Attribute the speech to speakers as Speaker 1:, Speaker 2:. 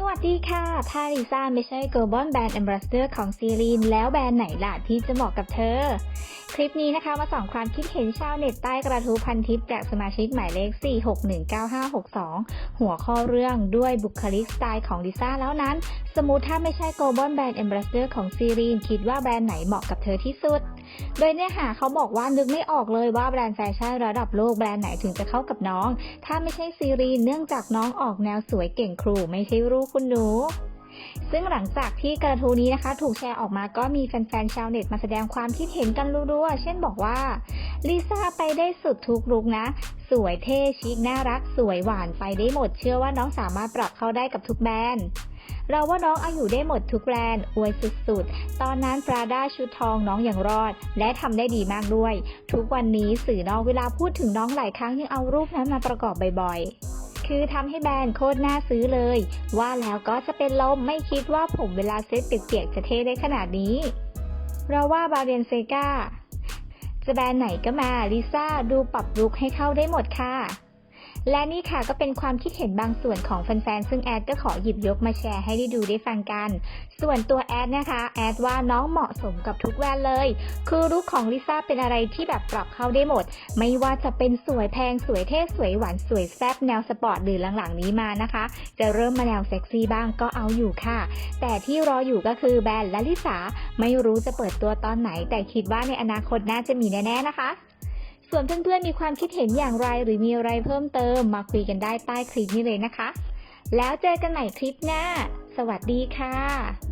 Speaker 1: สวัสดีค่ะ ถ้าลิซ่าไม่ใช่ Global Brand Ambassador ของซีรีน แล้วแบรนด์ไหนล่ะที่จะเหมาะกับเธอ คลิปนี้นะคะมาส่องความคิดเห็นชาวเน็ตใต้กระทู้พันทิปจากสมาชิกหมายเลข 4619562 หัวข้อเรื่องด้วยบุคลิกสไตล์ของลิซ่าแล้วนั้น สมมติถ้าไม่ใช่ Global Brand Ambassador ของซีรีน คิดว่าแบรนด์ไหนเหมาะกับเธอที่สุด โดยเนื้อหาเขาบอกว่านึกไม่ออกเลยว่าแบรนด์แฟชั่นระดับโลกแบรนด์ไหนถึงจะเข้ากับน้อง ถ้าไม่ใช่ซีรีนเนื่องจากน้องออกแนวสวยเก่งครูไม่ใช่รูคุณหนู ซึ่งหลังจากที่กระทู้นี้นะคะ ถูกแชร์ออกมาก็มีแฟนๆชาวเน็ตมาแสดงความคิดเห็นกันรัวๆเช่นบอกว่าลิซ่าไปได้สุดทุกลุกนะ สวยเท่ชิคน่ารัก สวยหวานไปได้หมด เชื่อว่าน้องสามารถปรับเข้าได้กับทุกแบรนด์เราว่าน้องอายู่ได้หมดทุกแบรนด์อวยสุดๆ ตอนนั้นปราด้าชุดทองน้องอย่างรอด และทำได้ดีมากด้วย ทุกวันนี้สื่อนอกเวลาพูดถึงน้องหลายครั้งยังเอารูปนั้นมาประกอบบ่อยๆ คือทำให้แบรนด์โคตรน่าซื้อเลย ว่าแล้วก็จะเป็นลมไม่คิดว่าผมเวลาเซ็ตเปียกๆจะเท่ได้ขนาดนี้ เราว่าบาเรียนเซกาจะแบรนด์ไหนก็มาลิซ่าดูปรับลุกให้เข้าได้หมดค่ะ และนี่ค่ะก็เป็นความคิดเห็นบางส่วนของแฟนๆ ซึ่งแอดก็ขอหยิบยกมาแชร์ให้ได้ดูได้ฟังกัน ส่วนตัวแอดนะคะ แอดว่าน้องเหมาะสมกับทุกแวนเลย คือลุคของลิซ่าเป็นอะไรที่แบบปรับเข้าได้หมด ไม่ว่าจะเป็นสวยแพงสวยเท่สวยหวานสวยแซ่บแนวสปอร์ตหรือหลังๆนี้มานะคะ จะเริ่มมาแนวเซ็กซี่บ้างก็เอาอยู่ค่ะ แต่ที่รออยู่ก็คือแบรนด์และลิซ่าไม่รู้จะเปิดตัวตอนไหน แต่คิดว่าในอนาคตน่าจะมีแน่ๆนะคะ ส่วนเพื่อนๆมีความคิดเห็นอย่างไรหรือมีอะไรเพิ่มเติมมาคุยกันได้ใต้คลิปนี้เลยนะคะ แล้วเจอกันใหม่คลิปหน้า สวัสดีค่ะ